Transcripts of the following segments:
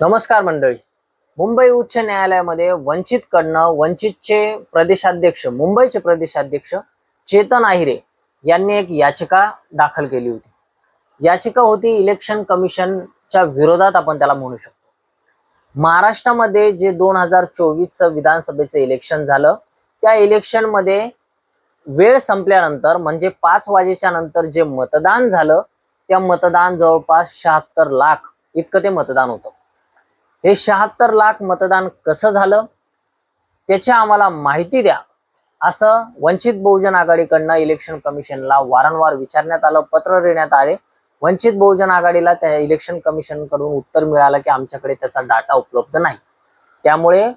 नमस्कार मंडळी. मुंबई उच्च न्यायालयामध्ये वंचितकडनं वंचितचे प्रदेशाध्यक्ष मुंबईचे प्रदेशाध्यक्ष चेतन आहिरे यांनी एक याचिका दाखल केली होती. याचिका होती इलेक्शन कमिशनच्या विरोधात आपण त्याला म्हणू शकतो. महाराष्ट्रामध्ये जे दोन हजार चोवीसचं विधानसभेचं इलेक्शन झालं त्या इलेक्शनमध्ये वेळ संपल्यानंतर म्हणजे पाच वाजेच्या नंतर जे मतदान झालं त्या मतदान जवळपास शहात्तर लाख इतकं ते मतदान होतं. हे शहात्तर लाख मतदान कसं झालं? त्याची आम्हाला माहिती द्या. असं वंचित बहुजन आघाडीकडनं इलेक्शन कमिशनला वारंवार विचारण्यात आलं पत्र देण्यात आले. वंचित बहुजन आघाडीला त्या इलेक्शन कमिशनकडून उत्तर मिळालं की आमच्याकडे त्याचा डाटा उपलब्ध नाही. त्यामुळे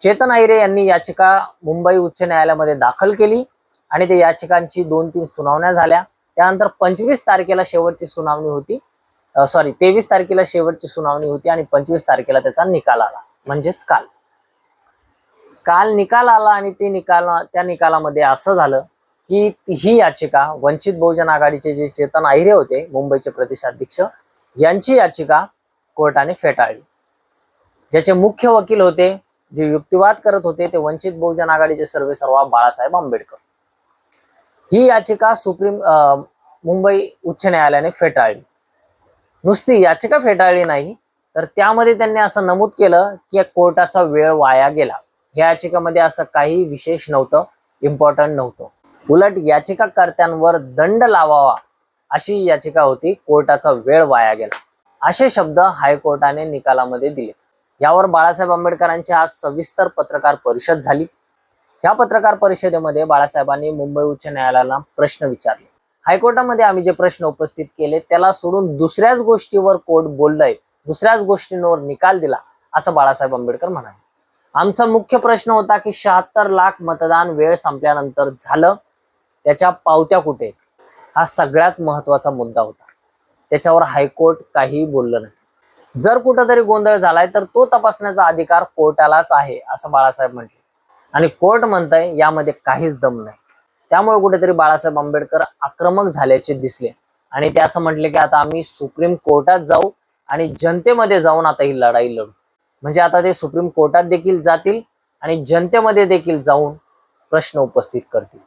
चेतन आहिरे यांनी याचिका मुंबई उच्च न्यायालयामध्ये दाखल केली आणि त्या याचिकांची दोन तीन सुनावण्या झाल्या. त्यानंतर पंचवीस तारखेला शेवटची सुनावणी होती. सॉरी तेवीस तारखेला शेवटची सुनावणी होती आणि पंचवीस तारखेला त्याचा निकाल आला. म्हणजेच काल. काल निकाल आला आणि ते निकाल त्या निकालामध्ये असं झालं की ही याचिका वंचित बहुजन आघाडीचे जे चेतन आहिरे होते मुंबईचे प्रदेशाध्यक्ष यांची याचिका कोर्टाने फेटाळली. ज्याचे मुख्य वकील होते जे युक्तिवाद करत होते ते वंचित बहुजन आघाडीचे सर्वे सर्वा बाळासाहेब आंबेडकर. ही याचिका सुप्रीम मुंबई उच्च न्यायालयाने फेटाळली. नुसती याचिका फेटाळली नाही तर त्यामध्ये त्यांनी असं नमूद केलं की या कोर्टाचा वेळ वाया गेला. या याचिकामध्ये असं काही विशेष नव्हतं इम्पॉर्टंट नव्हतं. उलट याचिकाकर्त्यांवर दंड लावावा अशी याचिका होती कोर्टाचा वेळ वाया गेला. असे शब्द हायकोर्टाने निकालामध्ये दिले यावर बाळासाहेब आंबेडकरांची आज सविस्तर पत्रकार परिषद झाली. या पत्रकार परिषदेमध्ये बाळासाहेबांनी मुंबई उच्च न्यायालयाला प्रश्न विचारले. हायकोर्टामध्ये आम्ही जे प्रश्न उपस्थित केले त्याला सोडून दुसऱ्याच गोष्टीवर कोर्ट बोललंय दुसऱ्याच गोष्टींवर निकाल दिला असं बाळासाहेब आंबेडकर म्हणाले. आमचा मुख्य प्रश्न होता की शहात्तर लाख मतदान वेळ संपल्यानंतर झालं त्याच्या पावत्या कुठे हा सगळ्यात महत्त्वाचा मुद्दा होता. त्याच्यावर हायकोर्ट काहीही बोललं नाही. जर कुठंतरी गोंधळ झालाय तर तो तपासण्याचा अधिकार कोर्टालाच आहे असं बाळासाहेब म्हटले. आणि कोर्ट म्हणतंय यामध्ये काहीच दम नाही. त्यामुळे कुठेतरी बाळासाहेब आंबेडकर आक्रमक झाल्याचे दिसले. आणि ते असं म्हटले की आता आम्ही सुप्रीम कोर्टात जाऊ आणि जनतेमध्ये जाऊन आता ही लढाई लढू. म्हणजे आता ते सुप्रीम कोर्टात देखील जातील आणि जनतेमध्ये देखील जाऊन प्रश्न उपस्थित करतील.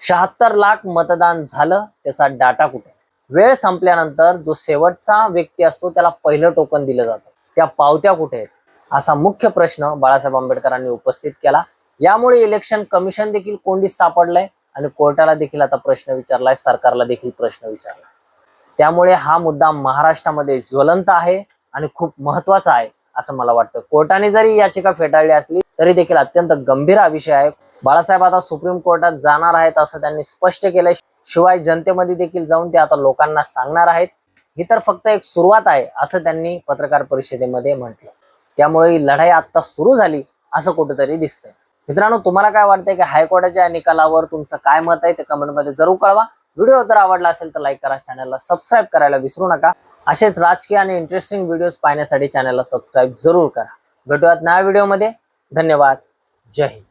शहात्तर लाख मतदान झालं त्याचा डाटा कुठे? वेळ संपल्यानंतर जो शेवटचा व्यक्ती असतो त्याला पहिलं टोकन दिलं जातं. त्या पावत्या कुठे आहेत? असा मुख्य प्रश्न बाळासाहेब आंबेडकरांनी उपस्थित केला. यामुळे इलेक्शन कमिशन देखील कोंडीत सापडलंय. आणि कोर्टाला देखील आता प्रश्न विचारलाय सरकारला देखील प्रश्न विचारलाय. त्यामुळे हा मुद्दा महाराष्ट्रामध्ये ज्वलंत आहे आणि खूप महत्त्वाचा आहे असं मला वाटतं. कोर्टाने जरी याचिका फेटाळली असली तरी देखील अत्यंत गंभीर हा विषय आहे. बाळासाहेब आता सुप्रीम कोर्टात जाणार आहेत असं त्यांनी स्पष्ट केलंय. शिवाय जनतेमध्ये देखील जाऊन ते आता लोकांना सांगणार आहेत. ही तर फक्त एक सुरुवात आहे असं त्यांनी पत्रकार परिषदेमध्ये म्हटलं. त्यामुळे ही लढाई आता सुरू झाली असं कुठेतरी दिसतंय. मित्रांनो तुम्हाला काय वाटतंय की हायकोर्टाच्या निकालावर तुमचं काय मत आहे ते कमेंटमध्ये जरूर कळवा. व्हिडिओ जर आवडला असेल तर लाईक करा चॅनलला सबस्क्राईब करायला विसरू नका. असेच राजकीय आणि इंटरेस्टिंग व्हिडिओज पाहण्यासाठी चॅनलला सबस्क्राईब जरूर करा. भेटूयात नव्या व्हिडिओमध्ये धन्यवाद. जय हिंद.